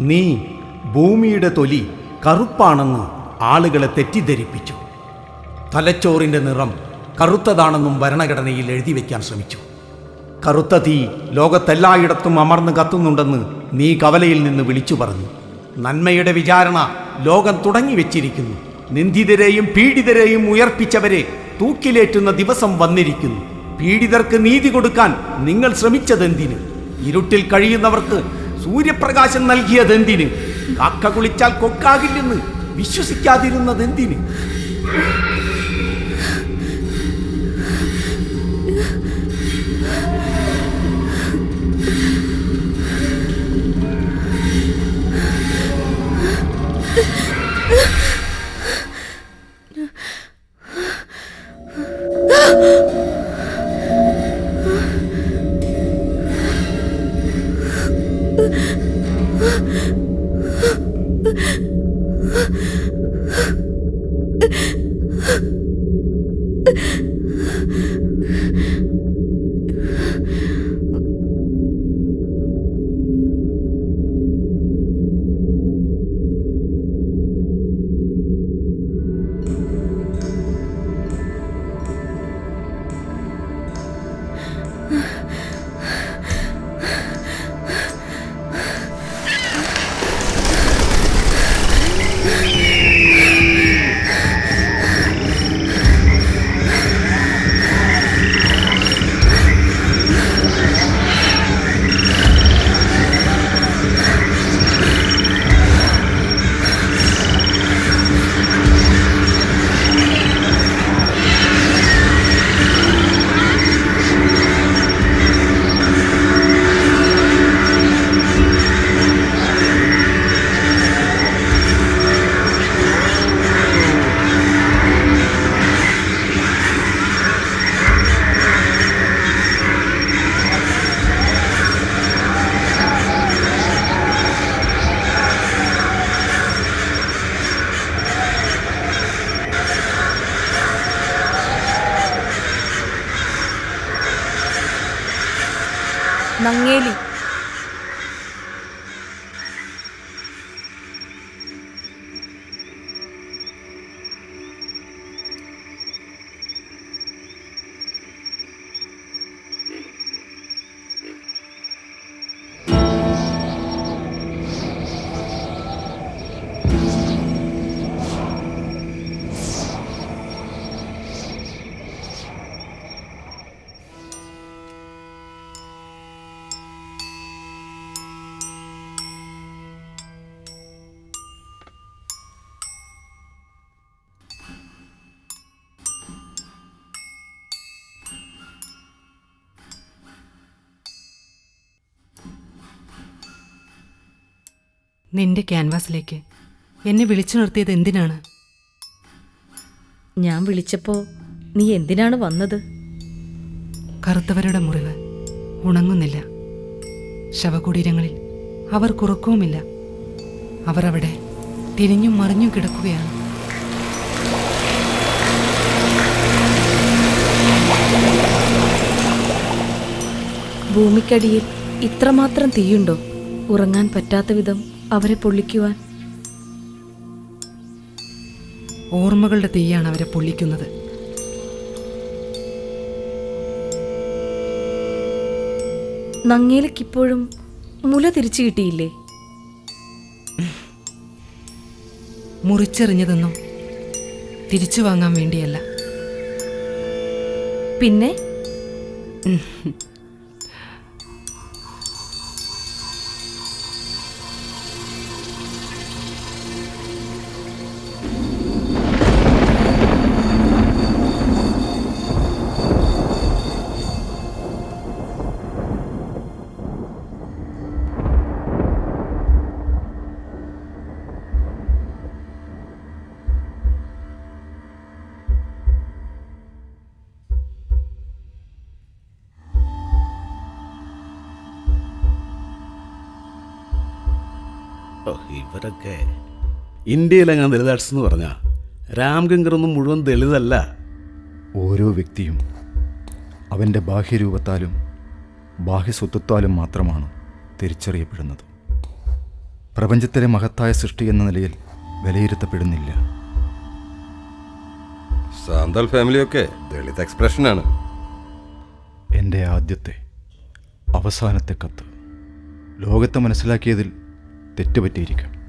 നീ ഭൂമിയുടെ തൊലി കറുപ്പാണെന്ന് ആളുകളെ തെറ്റിദ്ധരിപ്പിച്ചു. തലച്ചോറിന്റെ നിറം കറുത്തതാണെന്നും ഭരണഘടനയിൽ എഴുതി വയ്ക്കാൻ ശ്രമിച്ചു. കറുത്ത തീ ലോകത്തെല്ലായിടത്തും അമർന്ന് കത്തുന്നുണ്ടെന്ന് നീ കവലയിൽ നിന്ന് വിളിച്ചു പറഞ്ഞു. നന്മയുടെ വിചാരണ ലോകം തുടങ്ങി വെച്ചിരിക്കുന്നു. നിന്ദിതരെയും പീഡിതരെയും ഉയർപ്പിച്ചവരെ തൂക്കിലേറ്റുന്ന ദിവസം വന്നിരിക്കുന്നു. പീഡിതർക്ക് നീതി കൊടുക്കാൻ നിങ്ങൾ ശ്രമിച്ചതെന്തിന്? ഇരുട്ടിൽ കഴിയുന്നവർക്ക് സൂര്യപ്രകാശം നൽകിയത് എന്തിന് കാക്ക കുളിച്ചാൽ കൊക്കാകില്ലെന്ന് വിശ്വസിക്കാതിരുന്നതെന്തിന്? നങ്ങേലി. നിന്റെ ക്യാൻവാസിലേക്ക്. എന്നെ വിളിച്ചു നിർത്തിയത് എന്തിനാണ്? ഞാൻ വിളിച്ചപ്പോ നീ എന്തിനാണ് വന്നത്? കറുത്തവരുടെ മുറിവ് ഉണങ്ങുന്നില്ല. ശവകുടീരങ്ങളിൽ അവർ കുറുക്കവുമില്ല. അവർ അവിടെ തിരിഞ്ഞും മറിഞ്ഞും കിടക്കുകയാണ്. ഭൂമിക്കടിയിൽ ഇത്രമാത്രം തീയുണ്ടോ? ഉറങ്ങാൻ പറ്റാത്ത വിധം അവരെ പൊള്ളിക്കുവാൻ. ഓർമ്മകളുടെ തീയാണ് അവരെ പൊള്ളിക്കുന്നത്. നങ്ങേലിക്കിപ്പോഴും മുല തിരിച്ചു കിട്ടിയില്ലേ? മുറിച്ചെറിഞ്ഞതെന്നും തിരിച്ചു വാങ്ങാൻ വേണ്ടിയല്ല. പിന്നെ? ഓ, ഇവരൊക്കെ ഇന്ത്യയിലെങ്ങാൻ ദളിതാർട്സ് എന്ന് പറഞ്ഞാൽ രാംഗംഗറൊന്നും മുഴുവൻ ദളിതല്ല. ഓരോ വ്യക്തിയും അവന്റെ ബാഹ്യരൂപത്താലും ബാഹ്യസ്വത്വത്താലും മാത്രമാണ് തിരിച്ചറിയപ്പെടുന്നത്. പ്രപഞ്ചത്തിലെ മഹത്തായ സൃഷ്ടി എന്ന നിലയിൽ വിലയിരുത്തപ്പെടുന്നില്ല. സാന്താൽ ഫാമിലിയൊക്കെ ദളിത് എക്സ്പ്രഷനാണ്. എന്റെ ആദ്യത്തെ അവസാനത്തെ കത്ത്. ലോകത്തെ മനസ്സിലാക്കിയതിൽ തെറ്റുപറ്റിയിരിക്കാം.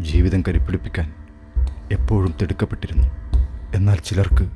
ജീവിതം കരുപ്പിടിപ്പിക്കാൻ എപ്പോഴും തിടുക്കപ്പെട്ടിരുന്നു. എന്നാൽ ചിലർക്ക്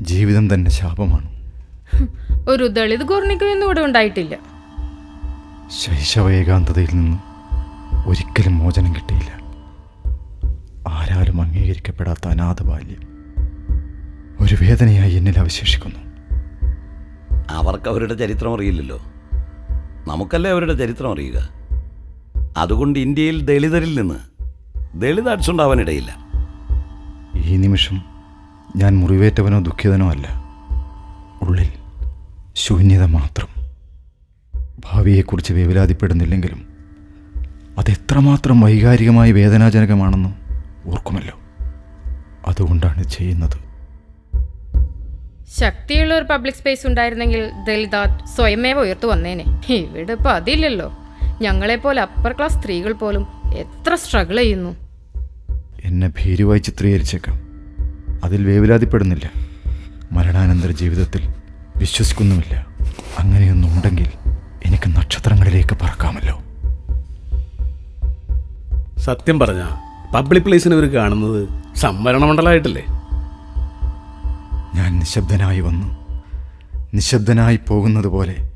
ജീവിതം തന്നെ ശാപമാണ്. ഒരു ദളിത് ഗോർണിക്കൊന്നും ഇവിടെ ഉണ്ടായിട്ടില്ല. ശൈശവ ഏകാന്തതയിൽ നിന്ന് ഒരിക്കലും മോചനം കിട്ടിയില്ല. ആരാലും അംഗീകരിക്കപ്പെടാത്ത അനാഥ ബാല്യം ഒരു വേദനയായി എന്നിൽ അവശേഷിക്കുന്നു. അവർക്ക് അവരുടെ ചരിത്രം അറിയില്ലല്ലോ. നമുക്കല്ലേ അവരുടെ ചരിത്രം അറിയുക? അതുകൊണ്ട് ഇന്ത്യയിൽ ദളിതരിൽ നിന്ന് ദളിത് അടിച്ചുണ്ടാവാനിടയില്ല ഈ നിമിഷം ഞാൻ മുറിവേറ്റവനോ ദുഃഖിതനോ അല്ല. ഉള്ളിൽ ശൂന്യത മാത്രം. ഭാവിയെക്കുറിച്ച് വേവലാതിപ്പെടുന്നില്ലെങ്കിലും അതെത്രമാത്രം വൈകാരികമായി വേദനാജനകമാണെന്ന് ഓർക്കുമല്ലോ. അതുകൊണ്ടാണ് ചെയ്യുന്നത്. ശക്തിയുള്ള ഒരു പബ്ലിക് സ്പേസ് ഉണ്ടായിരുന്നെങ്കിൽ ദളിത് സ്വയമേവ ഉയർത്തു വന്നേനെ ഇവിടെ ഇപ്പൊ അതില്ലല്ലോ. ഞങ്ങളെപ്പോലെ അപ്പർ ക്ലാസ് സ്ത്രീകൾ പോലും എത്ര സ്ട്രഗിൾ ചെയ്യുന്നു? എന്നെ ഭീരുവായി ചിത്രീകരിച്ചേക്കാം. അതിൽ വേവലാതിപ്പെടുന്നില്ല. മരണാനന്തര ജീവിതത്തിൽ വിശ്വസിക്കുന്നുമില്ല. അങ്ങനെയൊന്നുണ്ടെങ്കിൽ എനിക്ക് നക്ഷത്രങ്ങളിലേക്ക് പറക്കാമല്ലോ. സത്യം പറഞ്ഞ പബ്ലിക് പ്ലേസിന് ഇവർ കാണുന്നത് സംവരണ മണ്ഡലമായിട്ടല്ലേ? ഞാൻ നിശബ്ദനായി വന്നു. നിശബ്ദനായി പോകുന്നത് പോലെ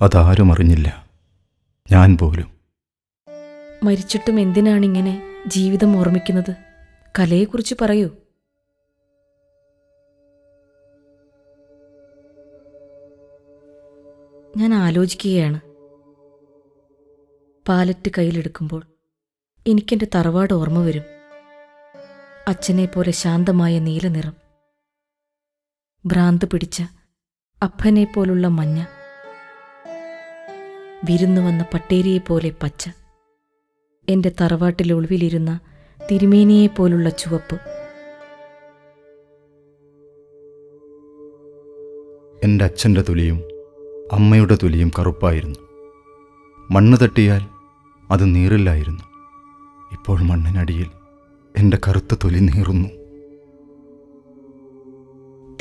അതാരും അറിഞ്ഞില്ല. ഞാൻ പോലും. മരിച്ചിട്ടും എന്തിനാണിങ്ങനെ ജീവിതം ഓർമ്മിക്കുന്നത്? കലയെക്കുറിച്ച് പറയൂ. ഞാൻ ആലോചിക്കുകയാണ്. പാലറ്റ് കയ്യിലെടുക്കുമ്പോൾ എനിക്കെന്റെ തറവാട് ഓർമ്മ വരും. അച്ഛനെ പോലെ ശാന്തമായ നീലനിറം. ഭ്രാന്ത് പിടിച്ച അപ്പനെ പോലുള്ള മഞ്ഞ. വിരുന്നു വന്ന പട്ടേരിയെപ്പോലെ പച്ച. എന്റെ തറവാട്ടിൽ ഒളിവിലിരുന്ന തിരുമേനിയെപ്പോലുള്ള ചുവപ്പ്. എന്റെ അച്ഛന്റെ തൊലിയും അമ്മയുടെ തൊലിയും കറുപ്പായിരുന്നു. മണ്ണ് തട്ടിയാൽ അത് നീറില്ലായിരുന്നു. ഇപ്പോൾ മണ്ണിനടിയിൽ എന്റെ കറുത്ത തൊലി നീറുന്നു.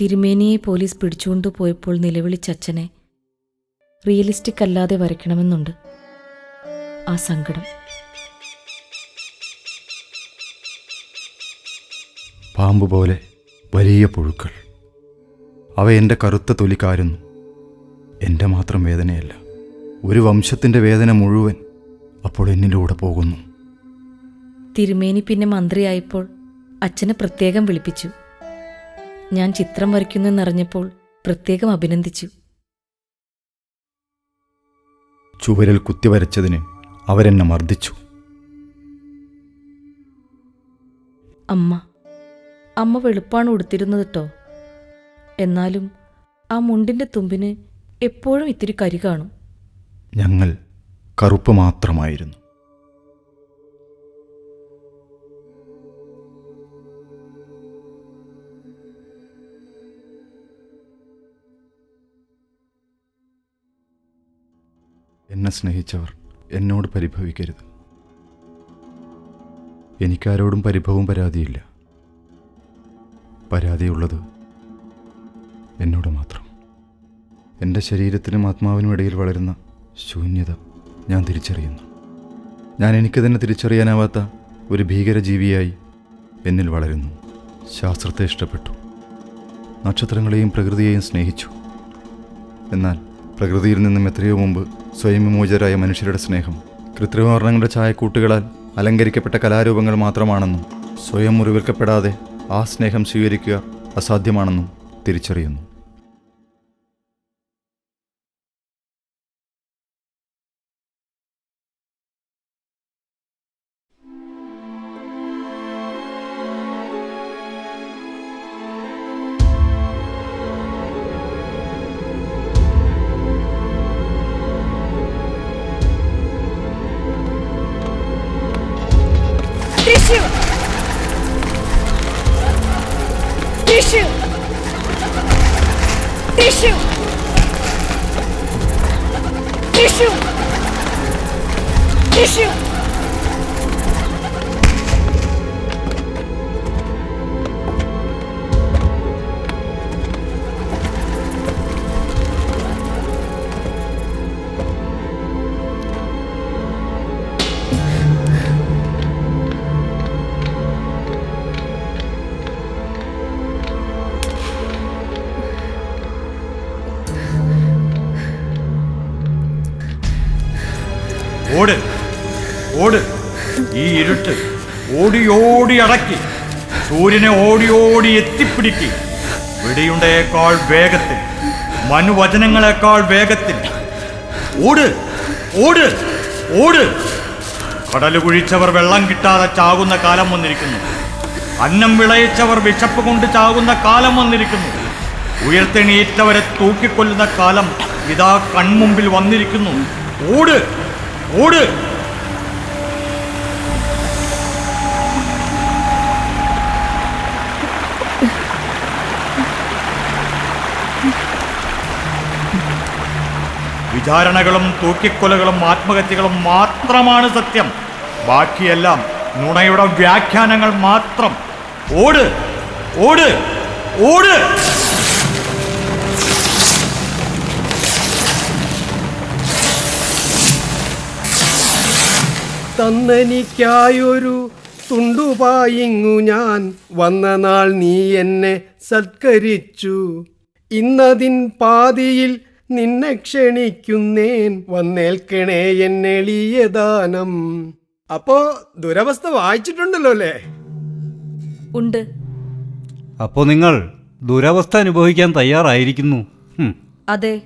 തിരുമേനിയെ പോലീസ് പിടിച്ചുകൊണ്ടുപോയപ്പോൾ നിലവിളിച്ച അച്ഛനെ റിയലിസ്റ്റിക് അല്ലാതെ വരയ്ക്കണമെന്നുണ്ട് ആ സങ്കടം. പാമ്പ് പോലെ വലിയ പുഴുക്കൾ. അവ എന്റെ കറുത്ത തൊലി കാരുന്നു. എന്റെ മാത്രം വേദനയല്ല ഒരു വംശത്തിന്റെ വേദന മുഴുവൻ അപ്പോൾ എന്നിലൂടെ പോകുന്നു. തിരുമേനി പിന്നെ മന്ത്രിയായപ്പോൾ അച്ഛനെ പ്രത്യേകം വിളിപ്പിച്ചു. ഞാൻ ചിത്രം വരയ്ക്കുന്നു എന്നറിഞ്ഞപ്പോൾ പ്രത്യേകം അഭിനന്ദിച്ചു. ചുവരിൽ കുത്തിവരച്ചതിന് അവരെന്നെ മർദ്ദിച്ചു. അമ്മ അമ്മ വെളുപ്പാണ് ഉടുത്തിരുന്നത് കേട്ടോ എന്നാലും ആ മുണ്ടിന്റെ തുമ്പിന് എപ്പോഴും ഇത്തിരി കരി കാണും. ഞങ്ങൾ കറുപ്പ് മാത്രമായിരുന്നു. എന്നെ സ്നേഹിച്ചവർ എന്നോട് പരിഭവിക്കരുത്. എനിക്കാരോടും പരിഭവം പരാതിയില്ല. പരാതിയുള്ളത് എന്നോട് മാത്രം. എന്റെ ശരീരത്തിനും ആത്മാവിനും ഇടയിൽ വളരുന്ന ശൂന്യത ഞാൻ തിരിച്ചറിയുന്നു. ഞാൻ എനിക്ക് തന്നെ തിരിച്ചറിയാനാവാത്ത ഒരു ഭീകരജീവിയായി എന്നിൽ വളരുന്നു. ശാസ്ത്രത്തെ ഇഷ്ടപ്പെട്ടു. നക്ഷത്രങ്ങളെയും പ്രകൃതിയെയും സ്നേഹിച്ചു. എന്നാൽ പ്രകൃതിയിൽ നിന്നും എത്രയോ മുമ്പ് സ്വയം വിമോചരായ മനുഷ്യരുടെ സ്നേഹം. കൃത്രിമവർണങ്ങളുടെ ചായക്കൂട്ടുകളാൽ അലങ്കരിക്കപ്പെട്ട കലാരൂപങ്ങൾ മാത്രമാണെന്നും സ്വയം മുറിവേൽക്കപ്പെടാതെ ആ സ്നേഹം സ്വീകരിക്കുക അസാധ്യമാണെന്നും തിരിച്ചറിയുന്നു. 是 ഓടി ഓടി അടക്കി. സൂര്യനെ ഓടി ഓടി എത്തിപ്പിടിക്കി. വെടിയുണ്ടയേക്കാൾ വേഗത്തിൽ. മനുവചനങ്ങളെക്കാൾ വേഗത്തിൽ. ഓട് ഓട് ഓട്. കടൽ കുഴിച്ചവർ വെള്ളം കിട്ടാതെ ചാകുന്ന കാലം വന്നിരിക്കുന്നു. അന്നം വിളയിച്ചവർ വിശപ്പ് കൊണ്ട് ചാകുന്ന കാലം വന്നിരിക്കുന്നു. ഉയർത്തെണീറ്റവരെ തൂക്കിക്കൊല്ലുന്ന കാലം ഇതാ കൺമുമ്പിൽ വന്നിരിക്കുന്നു. ഓട് ഓട്. വിചാരണകളും തൂക്കിക്കൊലകളും ആത്മഹത്യകളും മാത്രമാണ് സത്യം. ബാക്കിയെല്ലാം നുണയുടെ വ്യാഖ്യാനങ്ങൾ മാത്രം. ഓട് ഓട് ഓട്! തന്നെനിക്കായൊരു തുണ്ടുപായിങ്ങു ഞാൻ. വന്ന നാൾ നീ എന്നെ സത്കരിച്ചു. ഇന്നതിൻ പാതിയിൽ നിന്നെ ക്ഷണിക്കുന്നേൻ. വന്നേൽക്കണേ എന്നെളിയ ദാനം. അപ്പോ ദുരവസ്ഥ വായിച്ചിട്ടുണ്ടല്ലോ അല്ലേ? ഉണ്ട്. അപ്പോ നിങ്ങൾ ദുരവസ്ഥ അനുഭവിക്കാൻ തയ്യാറായിരിക്കുന്നു. അതെ.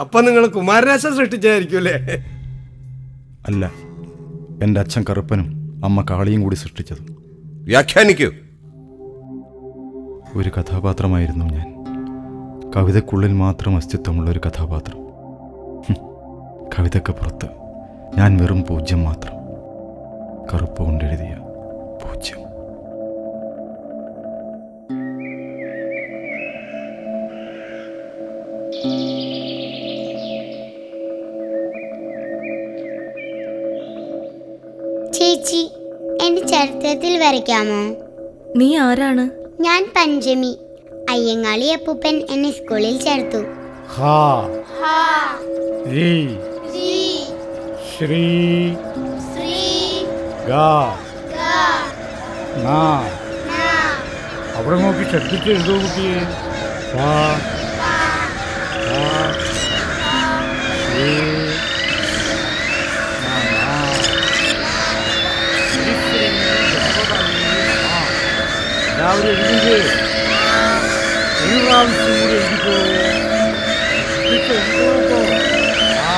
അപ്പൊ നിങ്ങൾ കുമാരനാശം സൃഷ്ടിച്ചായിരിക്കും അല്ലേ? അല്ല. എന്റെ അച്ഛൻ കറുപ്പനും. അമ്മ കാളിയും കൂടി സൃഷ്ടിച്ചത്. വ്യാഖ്യാനിക്കൂ. ഒരു കഥാപാത്രമായിരുന്നു ഞാൻ. കവിതക്കുള്ളിൽ മാത്രം അസ്തിത്വമുള്ള ഒരു കഥാപാത്രം. കവിതയ്ക്ക് പുറത്ത് ഞാൻ വെറും പൂജ്യം മാത്രം. കറുപ്പ് കൊണ്ടെഴുതിയ പൂജ്യം. വരയ്ക്കാമോ നീ ആരാണ്? ഞാൻ പഞ്ചമി. അയ്യങ്ങാളി അപ്പൂപ്പൻ എന്നെ സ്കൂളിൽ ചേർത്തു. ഹാ. രീ. ശ്രീ. ഗാ. നാ. അവിടെ നോക്കി ശ്രദ്ധിച്ച് എഴുതൂ കുട്ടിയെ എല്ലാവരും എഴുതില്ലേ ഒരു പ്രാവശ്യം കൂടി എഴുതിക്കോ ആ.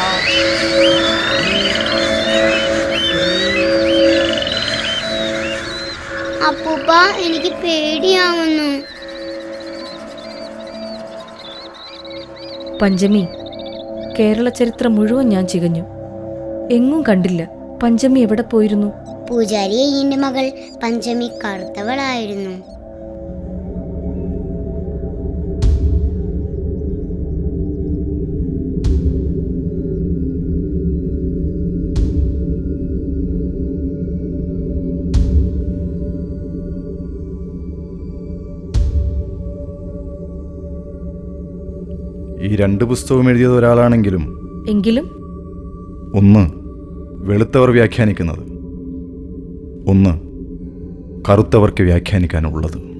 അപ്പൂപ്പ എനിക്ക് പേടിയാവുന്നു. പഞ്ചമി കേരള ചരിത്രം മുഴുവൻ ഞാൻ ചികഞ്ഞു. എങ്ങും കണ്ടില്ല. പഞ്ചമി എവിടെ പോയിരുന്നു? പൂജാരി അയ്യന്റെ മകൾ പഞ്ചമി കറുത്തവളായിരുന്നു. ഈ രണ്ട് പുസ്തകവും എഴുതിയത് ഒരാളാണെങ്കിലും എങ്കിലും ഒന്ന് വെളുത്തവർ വ്യാഖ്യാനിക്കുന്നത്. ഒന്ന് കറുത്തവർക്ക് വ്യാഖ്യാനിക്കാനുള്ളത്.